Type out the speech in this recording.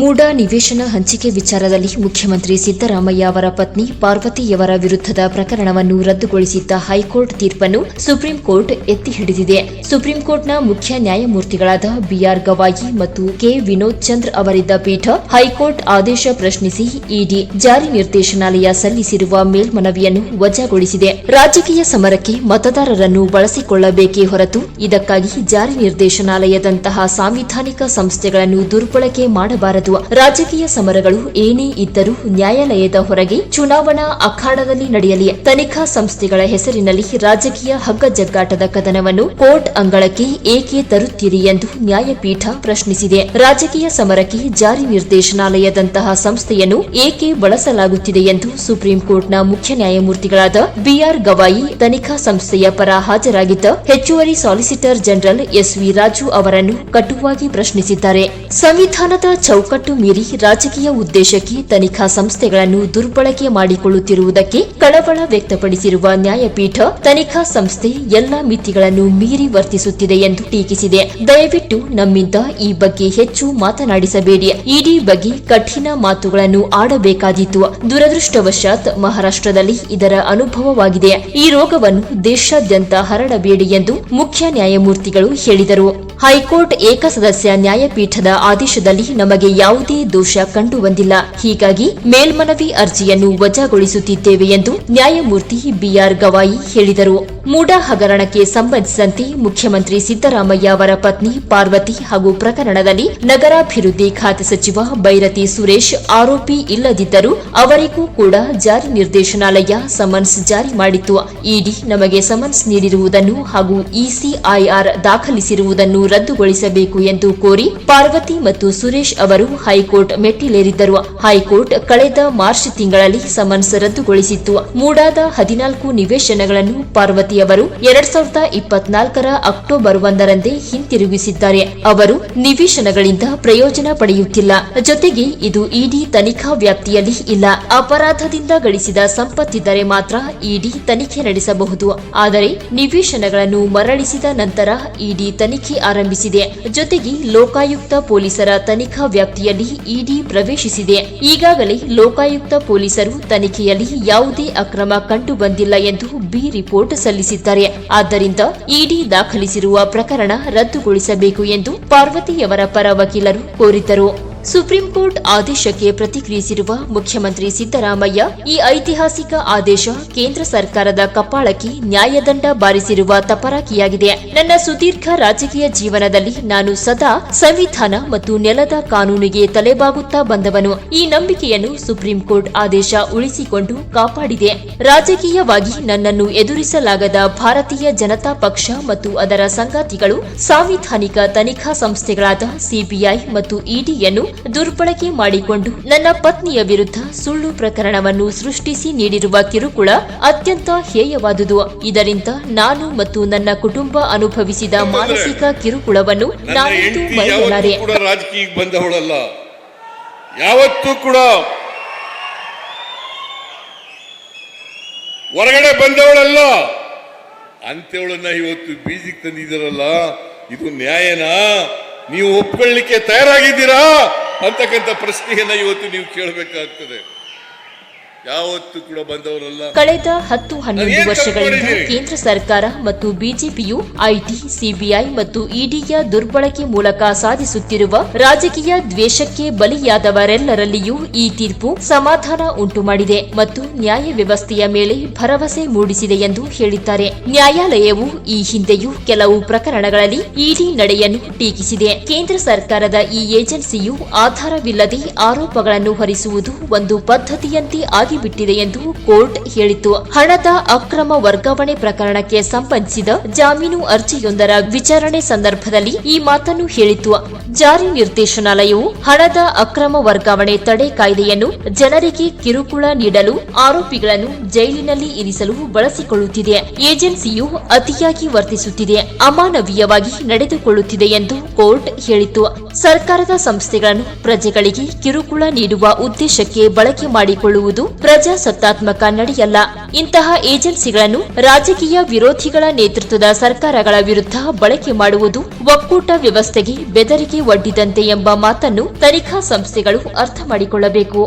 ಮೂಡ ನಿವೇಶನ ಹಂಚಿಕೆ ವಿಚಾರದಲ್ಲಿ ಮುಖ್ಯಮಂತ್ರಿ ಸಿದ್ದರಾಮಯ್ಯ ಅವರ ಪತ್ನಿ ಪಾರ್ವತಿಯವರ ವಿರುದ್ಧದ ಪ್ರಕರಣವನ್ನು ರದ್ದುಗೊಳಿಸಿದ್ದ ಹೈಕೋರ್ಟ್ ತೀರ್ಪನ್ನು ಸುಪ್ರೀಂ ಕೋರ್ಟ್ ಎತ್ತಿ ಹಿಡಿದಿದೆ. ಸುಪ್ರೀಂ ಕೋರ್ಟ್ನ ಮುಖ್ಯ ನ್ಯಾಯಮೂರ್ತಿಗಳಾದ ಬಿಆರ್ ಗವಾಯಿ ಮತ್ತು ಕೆ. ವಿನೋದ್ ಚಂದ್ರ ಅವರಿದ್ದ ಪೀಠ ಹೈಕೋರ್ಟ್ ಆದೇಶ ಪ್ರಶ್ನಿಸಿ ಇಡಿ ಜಾರಿ ನಿರ್ದೇಶನಾಲಯ ಸಲ್ಲಿಸಿರುವ ಮೇಲ್ಮನವಿಯನ್ನು ವಜಾಗೊಳಿಸಿದೆ. ರಾಜಕೀಯ ಸಮರಕ್ಕೆ ಮತದಾರರನ್ನು ಬಳಸಿಕೊಳ್ಳಬೇಕೇ ಹೊರತು ಇದಕ್ಕಾಗಿ ಜಾರಿ ನಿರ್ದೇಶನಾಲಯದಂತಹ ಸಾಂವಿಧಾನಿಕ ಸಂಸ್ಥೆಗಳನ್ನು ದುರ್ಬಳಕೆ ಮಾಡಬಾರದು ರಾಜಕೀಯ ಸಮರಗಳು ಏನೇ ಇದ್ದರೂ ನ್ಯಾಯಾಲಯದ ಹೊರಗೆ ಚುನಾವಣಾ ಅಖಾಡದಲ್ಲಿ ನಡೆಯಲಿ. ತನಿಖಾ ಸಂಸ್ಥೆಗಳ ಹೆಸರಿನಲ್ಲಿ ರಾಜಕೀಯ ಹಗ್ಗಜಗ್ಗಾಟದ ಕದನವನ್ನು ಕೋರ್ಟ್ ಅಂಗಳಕ್ಕೆ ಏಕೆ ತರುತ್ತೀರಿ ಎಂದು ನ್ಯಾಯಪೀಠ ಪ್ರಶ್ನಿಸಿದೆ. ರಾಜಕೀಯ ಸಮರಕ್ಕೆ ಜಾರಿ ನಿರ್ದೇಶನಾಲಯದಂತಹ ಸಂಸ್ಥೆಯನ್ನು ಏಕೆ ಬಳಸಲಾಗುತ್ತಿದೆ ಎಂದು ಸುಪ್ರೀಂ ಕೋರ್ಟ್ನ ಮುಖ್ಯ ನ್ಯಾಯಮೂರ್ತಿಗಳಾದ ಬಿಆರ್ ಗವಾಯಿ ತನಿಖಾ ಸಂಸ್ಥೆಯ ಪರ ಹಾಜರಾಗಿದ್ದ ಹೆಚ್ಚುವರಿ ಸಾಲಿಸಿಟರ್ ಜನರಲ್ ಎಸ್ವಿ ರಾಜು ಅವರನ್ನು ಕಟುವಾಗಿ ಪ್ರಶ್ನಿಸಿದ್ದಾರೆ. ಸಂವಿಧಾನದ ಚೌಕಟ್ಟು ಮೀರಿ ರಾಜಕೀಯ ಉದ್ದೇಶಕ್ಕೆ ತನಿಖಾ ಸಂಸ್ಥೆಗಳನ್ನು ದುರ್ಬಳಕೆ ಮಾಡಿಕೊಳ್ಳುತ್ತಿರುವುದಕ್ಕೆ ಕಳವಳ ವ್ಯಕ್ತಪಡಿಸಿರುವ ನ್ಯಾಯಪೀಠ ತನಿಖಾ ಸಂಸ್ಥೆ ಎಲ್ಲಾ ಮಿತಿಗಳನ್ನು ಮೀರಿ ವರ್ತಿಸುತ್ತಿದೆ ಎಂದು ಟೀಕಿಸಿದೆ. ದಯವಿಟ್ಟು ನಮ್ಮಿಂದ ಈ ಬಗ್ಗೆ ಹೆಚ್ಚು ಮಾತನಾಡಿಸಬೇಡಿ. ಇಡಿ ಬಗ್ಗೆ ಕಠಿಣ ಮಾತುಗಳನ್ನು ಆಡಬೇಕಾದೀತು. ದುರದೃಷ್ಟವಶಾತ್ ಮಹಾರಾಷ್ಟ್ರದಲ್ಲಿ ಇದರ ಅನುಭವವಾಗಿದೆ. ಈ ರೋಗವನ್ನು ದೇಶಾದ್ಯಂತ ಹರಡಬೇಡಿ ಎಂದು ಮುಖ್ಯ ನ್ಯಾಯಮೂರ್ತಿಗಳು ಹೇಳಿದರು. ಹೈಕೋರ್ಟ್ ಏಕಸದಸ್ಯ ನ್ಯಾಯಪೀಠದ ಆದೇಶದಲ್ಲಿ ನಮಗೆ ಯಾವುದೇ ದೋಷ ಕಂಡುಬಂದಿಲ್ಲ. ಹೀಗಾಗಿ ಮೇಲ್ಮನವಿ ಅರ್ಜಿಯನ್ನು ವಜಾಗೊಳಿಸುತ್ತಿದ್ದೇವೆ ಎಂದು ನ್ಯಾಯಮೂರ್ತಿ ಬಿಆರ್ ಗವಾಯಿ ಹೇಳಿದರು. ಮೂಡಾ ಹಗರಣಕ್ಕೆ ಸಂಬಂಧಿಸಿದಂತೆ ಮುಖ್ಯಮಂತ್ರಿ ಸಿದ್ದರಾಮಯ್ಯ ಅವರ ಪತ್ನಿ ಪಾರ್ವತಿ ಹಾಗೂ ಪ್ರಕರಣದಲ್ಲಿ ನಗರಾಭಿವೃದ್ಧಿ ಖಾತೆ ಸಚಿವ ಬೈರತಿ ಸುರೇಶ್ ಆರೋಪಿ ಇಲ್ಲದಿದ್ದರೂ ಅವರಿಗೂ ಕೂಡ ಜಾರಿ ನಿರ್ದೇಶನಾಲಯ ಸಮನ್ಸ್ ಜಾರಿ ಮಾಡಿತ್ತು. ಇಡಿ ನಮಗೆ ಸಮನ್ಸ್ ನೀಡಿರುವುದನ್ನು ಹಾಗೂ ಇಸಿಐಆರ್ ದಾಖಲಿಸಿರುವುದನ್ನು ರದ್ದುಗೊಳಿಸಬೇಕು ಎಂದು ಕೋರಿ ಪಾರ್ವತಿ ಮತ್ತು ಸುರೇಶ್ ಅವರು ಹೈಕೋರ್ಟ್ ಮೆಟ್ಟಿಲೇರಿದ್ದರು. ಹೈಕೋರ್ಟ್ ಕಳೆದ ಮಾರ್ಚ್ ತಿಂಗಳಲ್ಲಿ ಸಮನ್ಸ್ ರದ್ದುಗೊಳಿಸಿತ್ತು. ಮೂಡಾದ ಹದಿನಾಲ್ಕು ನಿವೇಶನಗಳನ್ನು ಪಾರ್ವತಿ ಅವರು ಎರಡ್ ಸಾವಿರದ ಇಪ್ಪತ್ನಾಲ್ಕರ ಅಕ್ಟೋಬರ್ ಒಂದರಂದೇ ಹಿಂತಿರುಗಿಸಿದ್ದಾರೆ. ಅವರು ನಿವೇಶನಗಳಿಂದ ಪ್ರಯೋಜನ ಪಡೆಯುತ್ತಿಲ್ಲ. ಜೊತೆಗೆ ಇದು ಇಡಿ ತನಿಖಾ ವ್ಯಾಪ್ತಿಯಲ್ಲಿ ಇಲ್ಲ. ಅಪರಾಧದಿಂದ ಗಳಿಸಿದ ಸಂಪತ್ತಿದ್ದರೆ ಮಾತ್ರ ಇಡಿ ತನಿಖೆ ನಡೆಸಬಹುದು. ಆದರೆ ನಿವೇಶನಗಳನ್ನು ಮರಳಿಸಿದ ನಂತರ ಇಡಿ ತನಿಖೆ ಆರಂಭಿಸಿದೆ. ಜೊತೆಗೆ ಲೋಕಾಯುಕ್ತ ಪೊಲೀಸರ ತನಿಖಾ ವ್ಯಾಪ್ತಿಯಲ್ಲಿ ಇಡಿ ಪ್ರವೇಶಿಸಿದೆ. ಈಗಾಗಲೇ ಲೋಕಾಯುಕ್ತ ಪೊಲೀಸರು ತನಿಖೆಯಲ್ಲಿ ಯಾವುದೇ ಅಕ್ರಮ ಕಂಡುಬಂದಿಲ್ಲ ಎಂದು ಬಿ ರಿಪೋರ್ಟ್ ಸಲ್ಲಿಸಿದ್ದಾರೆ. ಆದ್ದರಿಂದ ಇಡಿ ದಾಖಲಿಸಿರುವ ಪ್ರಕರಣ ರದ್ದುಗೊಳಿಸಬೇಕು ಎಂದು ಪಾರ್ವತಿಯವರ ಪರ ವಕೀಲರು ಕೋರಿದ್ದರು. ಸುಪ್ರೀಂ ಕೋರ್ಟ್ ಆದೇಶಕ್ಕೆ ಪ್ರತಿಕ್ರಿಯಿಸಿರುವ ಮುಖ್ಯಮಂತ್ರಿ ಸಿದ್ದರಾಮಯ್ಯ, ಈ ಐತಿಹಾಸಿಕ ಆದೇಶ ಕೇಂದ್ರ ಸರ್ಕಾರದ ಕಪಾಳಕ್ಕೆ ನ್ಯಾಯದಂಡ ಬಾರಿಸಿರುವ ತಪರಾಕಿಯಾಗಿದೆ. ನನ್ನ ಸುದೀರ್ಘ ರಾಜಕೀಯ ಜೀವನದಲ್ಲಿ ನಾನು ಸದಾ ಸಂವಿಧಾನ ಮತ್ತು ನೆಲದ ಕಾನೂನಿಗೆ ತಲೆಬಾಗುತ್ತಾ ಬಂದವನು. ಈ ನಂಬಿಕೆಯನ್ನು ಸುಪ್ರೀಂ ಕೋರ್ಟ್ ಆದೇಶ ಉಳಿಸಿಕೊಂಡು ಕಾಪಾಡಿದೆ. ರಾಜಕೀಯವಾಗಿ ನನ್ನನ್ನು ಎದುರಿಸಲಾಗದ ಭಾರತೀಯ ಜನತಾ ಪಕ್ಷ ಮತ್ತು ಅದರ ಸಂಗಾತಿಗಳು ಸಾಂವಿಧಾನಿಕ ತನಿಖಾ ಸಂಸ್ಥೆಗಳಾದ ಸಿಬಿಐ ಮತ್ತು ಇಡಿಯನ್ನು ದುರ್ಬಳಕೆ ಮಾಡಿಕೊಂಡು ನನ್ನ ಪತ್ನಿಯ ವಿರುದ್ಧ ಸುಳ್ಳು ಪ್ರಕರಣವನ್ನು ಸೃಷ್ಟಿಸಿ ನೀಡಿರುವ ಕಿರುಕುಳ ಅತ್ಯಂತ ಹೇಯವಾದುದು. ಇದರಿಂದ ನಾನು ಮತ್ತು ನನ್ನ ಕುಟುಂಬ ಅನುಭವಿಸಿದ ಮಾನಸಿಕ ಕಿರುಕುಳವನ್ನು ನನ್ನ ನಾನಿಂದು ಮರೆಯಲಾರೆ ಯಾವತ್ತೂ ಕೂಡ ರಾಜಕೀಯಕ್ಕೆ ಬಂದವಳಲ್ಲ. ಯಾವತ್ತೂ ಕೂಡ ಹೊರಗಡೆ ಬಂದವಳಲ್ಲ. ಅಂತೇವಳನ್ನ ಇವತ್ತು ಬೀದಿಗೆ ತಂದಿದ್ದೀರಲ್ಲ? ಇದು ನ್ಯಾಯನಾ? ನೀವು ಒಪ್ಕೊಳ್ಳಿಕ್ಕೆ ತಯಾರಾಗಿದ್ದೀರಾ? ಅಂತಕ್ಕಂಥ ಪ್ರಶ್ನೆಯನ್ನು ಇವತ್ತು ನೀವು ಕೇಳಬೇಕಾಗ್ತದೆ. ಯಾವತ್ತೂ ಕೂಡ ಬಂದವರಲ್ಲ. ಕಳೆದ ಹತ್ತು ಹನ್ನೊಂದು ವರ್ಷಗಳಿಂದ ಕೇಂದ್ರ ಸರ್ಕಾರ ಮತ್ತು ಬಿಜೆಪಿಯು ಐಟಿ ಸಿಬಿಐ ಮತ್ತು ಇಡಿಯ ದುರ್ಬಳಕೆ ಮೂಲಕ ಸಾಧಿಸುತ್ತಿರುವ ರಾಜಕೀಯ ದ್ವೇಷಕ್ಕೆ ಬಲಿಯಾದವರೆಲ್ಲರಲ್ಲಿಯೂ ಈ ತೀರ್ಪು ಸಮಾಧಾನ ಉಂಟು ಮಾಡಿದೆ ಮತ್ತು ನ್ಯಾಯ ವ್ಯವಸ್ಥೆಯ ಮೇಲೆ ಭರವಸೆ ಮೂಡಿಸಿದೆ ಎಂದು ಹೇಳಿದ್ದಾರೆ. ನ್ಯಾಯಾಲಯವು ಈ ಹಿಂದೆಯೂ ಕೆಲವು ಪ್ರಕರಣಗಳಲ್ಲಿ ಇಡಿ ನಡೆಯನ್ನು ಟೀಕಿಸಿದೆ. ಕೇಂದ್ರ ಸರ್ಕಾರದ ಈ ಏಜೆನ್ಸಿಯು ಆಧಾರವಿಲ್ಲದೆ ಆರೋಪಗಳನ್ನು ಹೊರಿಸುವುದು ಒಂದು ಪದ್ಧತಿಯಂತೆ ಆಗಿಬಿಟ್ಟಿದೆ ಎಂದು ಕೋರ್ಟ್ ಹೇಳಿತು ಹಣದ ಅಕ್ರಮ ವರ್ಗಾವಣೆ ಪ್ರಕರಣಕ್ಕೆ ಸಂಬಂಧಿಸಿದ ಜಾಮೀನು ಅರ್ಜಿಯೊಂದರ ವಿಚಾರಣೆ ಸಂದರ್ಭದಲ್ಲಿ ಈ ಮಾತನ್ನು ಹೇಳಿತು ಜಾರಿ ನಿರ್ದೇಶನಾಲಯವು ಹಣದ ಅಕ್ರಮ ವರ್ಗಾವಣೆ ತಡೆ ಕಾಯ್ದೆಯನ್ನು ಜನರಿಗೆ ಕಿರುಕುಳ ನೀಡಲು ಆರೋಪಿಗಳನ್ನು ಜೈಲಿನಲ್ಲಿ ಇರಿಸಲು ಬಳಸಿಕೊಳ್ಳುತ್ತಿದೆ. ಏಜೆನ್ಸಿಯು ಅತಿಯಾಗಿ ವರ್ತಿಸುತ್ತಿದೆ. ಅಮಾನವೀಯವಾಗಿ ನಡೆದುಕೊಳ್ಳುತ್ತಿದೆ ಎಂದು ಕೋರ್ಟ್ ಹೇಳಿತು ಸರ್ಕಾರದ ಸಂಸ್ಥೆಗಳನ್ನು ಪ್ರಜೆಗಳಿಗೆ ಕಿರುಕುಳ ನೀಡುವ ಉದ್ದೇಶಕ್ಕೆ ಬಳಕೆ ಮಾಡಿಕೊಳ್ಳುವುದು ಪ್ರಜಾಸತ್ತಾತ್ಮಕ ನಡೆಯಲ್ಲ. ಇಂತಹ ಏಜೆನ್ಸಿಗಳನ್ನು ರಾಜಕೀಯ ವಿರೋಧಿಗಳ ನೇತೃತ್ವದ ಸರ್ಕಾರಗಳ ವಿರುದ್ಧ ಬಳಕೆ ಮಾಡುವುದು ಒಕ್ಕೂಟ ವ್ಯವಸ್ಥೆಗೆ ಬೆದರಿಕೆ ಒಡ್ಡಿದಂತೆ ಎಂಬ ಮಾತನ್ನು ತನಿಖಾ ಸಂಸ್ಥೆಗಳು ಅರ್ಥ ಮಾಡಿಕೊಳ್ಳಬೇಕು.